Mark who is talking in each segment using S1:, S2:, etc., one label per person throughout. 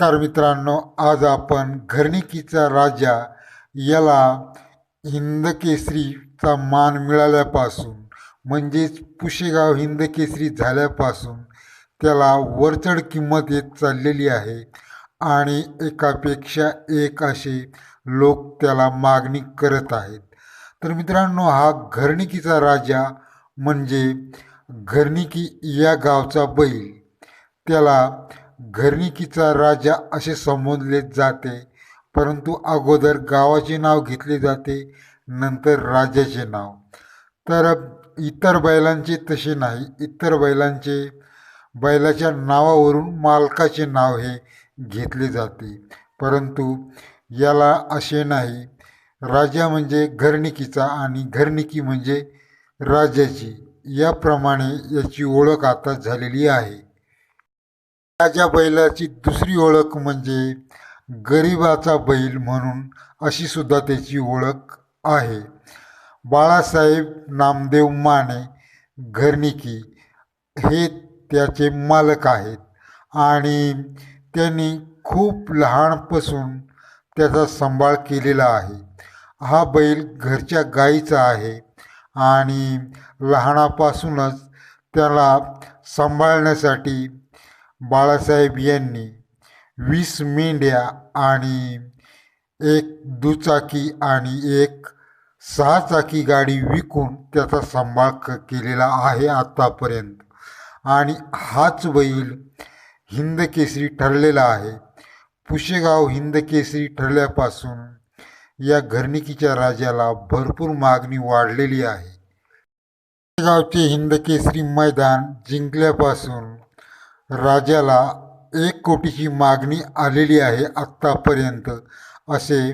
S1: नमस्कार मित्रांनो आज आपण घरणिकीचा राजा याला हिंदकेसरीचा मान मिळाल्यापासून म्हणजेच पुशेगाव हिंदकेसरी झाल्यापासून त्याला वरचढ किंमत येत चाललेली आहे आणि एकापेक्षा एक असे लोक त्याला मागणी करत आहेत. तर मित्रांनो हा घरणिकीचा राजा म्हणजे घरणिकी या गावचा बैल. त्याला घरणिकीचा राजा असे संबोधले जाते परंतु अगोदर गावाचे नाव घेतले जाते नंतर राजाचे नाव. तर इतर बैलांचे तसे नाही. इतर बैलांचे बैलाच्या नावावरून मालकाचे नाव हे घेतले जाते. परंतु याला असे नाही. राजा म्हणजे घरणिकीचा आणि घरणिकी म्हणजे राजाची. याप्रमाणे याची ओळख आता झालेली आहे. राजा बैलाची दुसरी ओळख म्हणजे गरिबाचा बैल म्हणून अशी सुद्धा त्याची ओळख आहे. बाळासाहेब नामदेव माने घरणिकी हे त्याचे मालक आहेत आणि त्यांनी खूप लहानपासून त्याचा सांभाळ केलेला आहे. हा बैल घरच्या गाईचा आहे आणि लहानापासूनच त्याला सांभाळण्यासाठी बाळासाहेब यांनी वीस मेंढ्या आणि एक दुचाकी आणि एक सहाचाकी गाडी विकून त्याचा सांभाळ क केलेला आहे आत्तापर्यंत आणि हाच बैल हिंदकेसरी ठरलेला आहे. पुशेगाव हिंदकेसरी ठरल्यापासून या घरणिकीच्या राजाला भरपूर मागणी वाढलेली आहे. पुशेगावचे हिंदकेसरी मैदान जिंकल्यापासून राजाला एक कोटीची मागणी आलेली आहे आत्तापर्यंत असे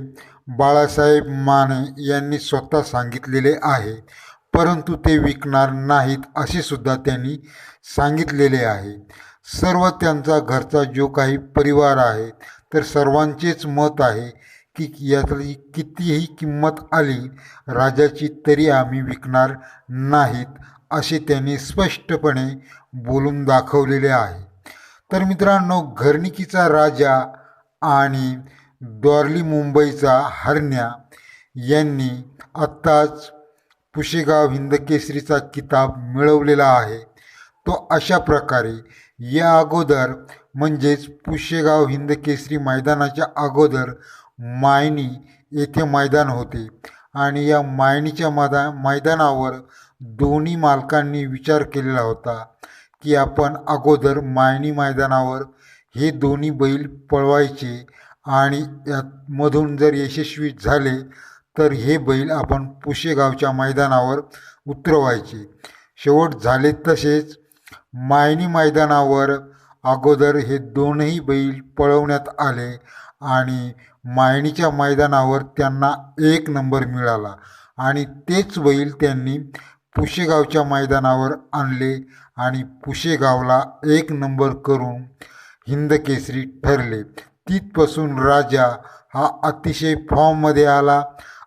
S1: बाळासाहेब माने यांनी स्वतः सांगितलेले आहे. परंतु ते विकणार नाहीत असे सुद्धा त्यांनी सांगितलेले आहे. सर्व त्यांचा घरचा जो काही परिवार आहे तर सर्वांचेच मत आहे की यातली कितीही किंमत आली राजाची तरी आम्ही विकणार नाहीत असे त्यांनी स्पष्टपणे बोलून दाखवलेले आहे. तर मित्रांनो घरणिकीचा राजा आणि द्वारली मुंबईचा हरण्या यांनी आत्ताच पुशेगाव हिंदकेसरीचा किताब मिळवलेला आहे. तो अशा प्रकारे या अगोदर म्हणजेच पुशेगाव हिंदकेसरी मैदानाच्या अगोदर मायनी येथे मैदान होते आणि या मायनीच्या मैदा मैदानावर दोन्ही मालकांनी विचार केलेला होता. की आपण अगोदर मायणी मैदानावर हे दोन्ही बैल पळवायचे आणि यामधून जर यशस्वी झाले तर हे बैल आपण पुशेगावच्या मैदानावर उतरवायचे. शेवट झाले तसेच मायणी मैदानावर अगोदर हे दोनही बैल पळवण्यात आले आणि मायणीच्या मैदानावर त्यांना एक नंबर मिळाला आणि तेच बैल त्यांनी पुशेगावच्या मैदानावर आणले आणि पुशेगावला एक नंबर करून हिंदकेसरी ठरले. तिथपासून राजा हा अतिशय फॉर्ममध्ये आला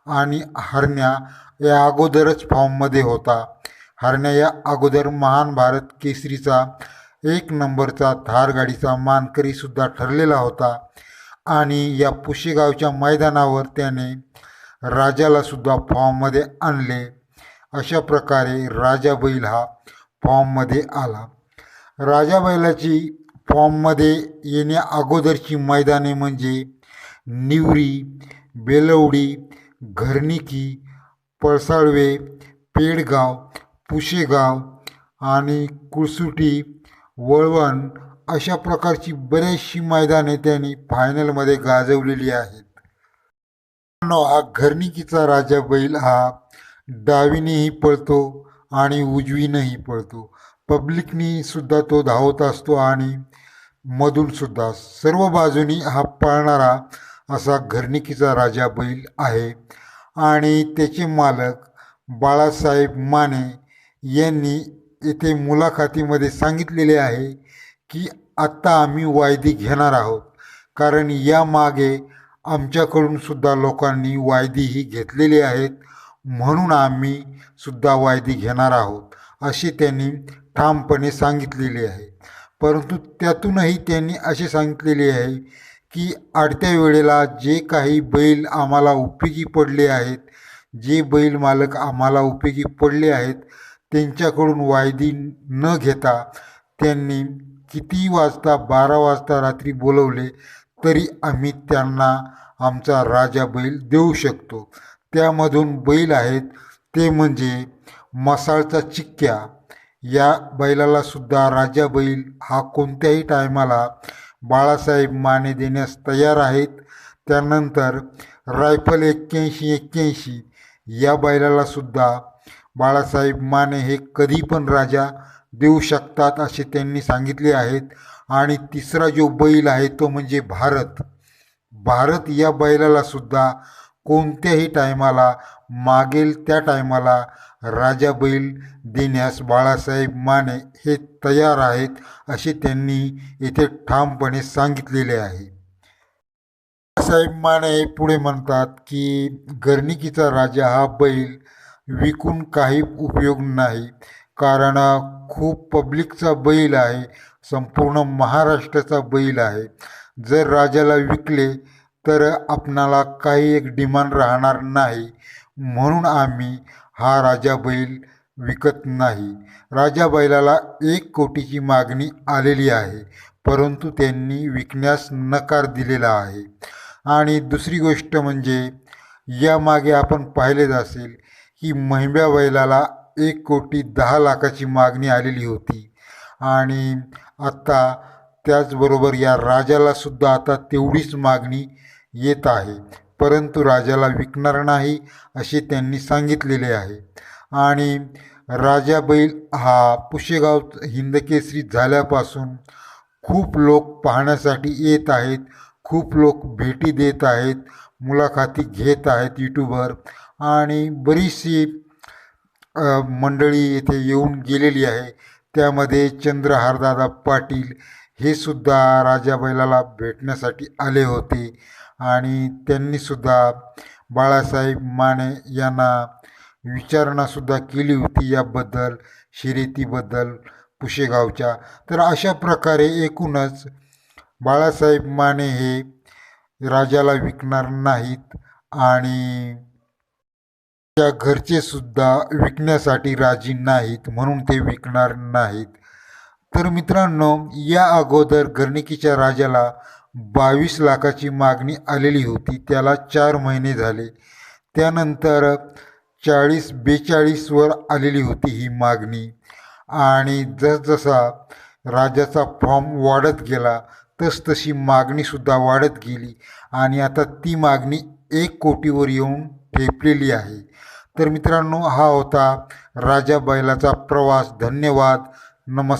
S1: आणि हरण्या या अगोदरच फॉर्ममध्ये होता. हरण्या या अगोदर महान भारत केसरीचा एक नंबरचा धारगाडीचा मानकरीसुद्धा ठरलेला होता आणि या पुशेगावच्या मैदानावर त्याने राजालासुद्धा फॉर्ममध्ये आणले. अशा प्रकारे राजा बैल हा फॉर्ममध्ये आला. राजा बैलाची फॉर्ममध्ये येण्या अगोदरची मैदाने म्हणजे निवरी बेलवडी घरणिकी पळसाळवे पेडगाव पुशेगाव आणि कुळसुटी वळवण अशा प्रकारची बरीचशी मैदाने त्यांनी फायनलमध्ये गाजवलेली आहेत. हा घरणिकीचा राजा बैल हा डावीनेही पळतो आणि उजवीनंही पळतो. पब्लिकनी सुद्धा तो धावत असतो आणि मधूनसुद्धा सर्व बाजूनी हा पळणारा असा घरणिकीचा राजा बैल आहे. आणि त्याचे मालक बाळासाहेब माने यांनी येथे मुलाखतीमध्ये सांगितलेले आहे की आत्ता आम्ही वायदी घेणार आहोत. कारण यामागे आमच्याकडूनसुद्धा लोकांनी वायदीही घेतलेली आहेत. म्हणून आम्ही सुद्धा वायदी घेणार आहोत अशी त्यांनी ठामपणे सांगितलेले आहे. परंतु त्यातूनही त्यांनी असे सांगितलेले आहे की आडत्या वेळेला जे काही बैल आम्हाला उपयोगी पडले आहेत जे बैल मालक आम्हाला उपयोगी पडले आहेत त्यांच्याकडून वायदी न घेता त्यांनी किती वाजता बारा वाजता रात्री बोलवले तरी आम्ही त्यांना आमचा राजा बैल देऊ शकतो. त्यामधून बैल आहेत. ते म्हणजे मसाळचा चिक्क्या. या बैलाला सुद्धा राजा बैल हा कोणत्याही टायमाला बाळासाहेब माने देण्यास तयार आहेत. त्यानंतर रायफल एक्क्याऐंशी एक्क्याऐंशी या बैलाला सुद्धा बाळासाहेब माने हे कधी पण राजा देऊ शकतात असे त्यांनी सांगितले आहेत. आणि तिसरा जो बैल आहे तो म्हणजे भारत. भारत या बैलाला सुद्धा कोणत्याही टायमाला मागेल त्या टायमाला राजा बैल देण्यास बाळासाहेब माने हे तयार आहेत असे त्यांनी येथे ठामपणे सांगितलेले आहे. बाळासाहेब माने पुढे म्हणतात की गर्णिकीचा राजा हा बैल विकून काही उपयोग नाही कारण खूप पब्लिकचा बैल आहे संपूर्ण महाराष्ट्राचा बैल आहे. जर राजाला विकले तर आपणाला काही एक डिमांड राहणार नाही. म्हणून आम्ही हा राजा बैल विकत नाही. राजा बैलाला एक कोटीची मागणी आलेली आहे परंतु त्यांनी विकण्यास नकार दिलेला आहे. आणि दुसरी गोष्ट म्हणजे यामागे आपण पाहिलेच असेल की महिब्या बैलाला एक कोटी दहा लाखाची मागणी आलेली होती. आणि आत्ता त्याचबरोबर या राजालासुद्धा आता तेवढीच मागणी येत आहे. परंतु राजाला विकणार नाही असे त्यांनी सांगितलेले आहे. आणि राजा बैल हा पुशेगाव हिंदकेसरी झाल्यापासून खूप लोक पाहण्यासाठी येत आहेत खूप लोक भेटी देत आहेत मुलाखती घेत आहेत यूट्यूबवर. आणि बरीचशी मंडळी येथे येऊन गेलेली आहे. त्यामध्ये चंद्रहारदादा पाटील हे सुद्धा राजा बैलाला भेटण्यासाठी आले होते. आणि त्यांनीसुद्धा बाळासाहेब माने यांना विचारणासुद्धा केली होती याबद्दल शिरेतीबद्दल पुशेगावच्या. तर अशा प्रकारे एकूणच बाळासाहेब माने हे राजाला विकणार नाहीत आणि त्या घरचे सुद्धा विकण्यासाठी राजी नाहीत म्हणून ते विकणार नाहीत. तर मित्रांनो या अगोदर घरणिकीच्या राजाला बावीस लाखाची मागणी आलेली होती. त्याला चार महिने झाले. त्यानंतर चाळीस बेचाळीसवर आलेली होती ही मागणी. आणि जसजसा राजाचा फॉर्म वाढत गेला तसतशी मागणीसुद्धा वाढत गेली. आणि आता ती मागणी एक कोटीवर येऊन ठेपलेली आहे. तर मित्रांनो हा होता राजा बैलाचा प्रवास. धन्यवाद. नमस्कार.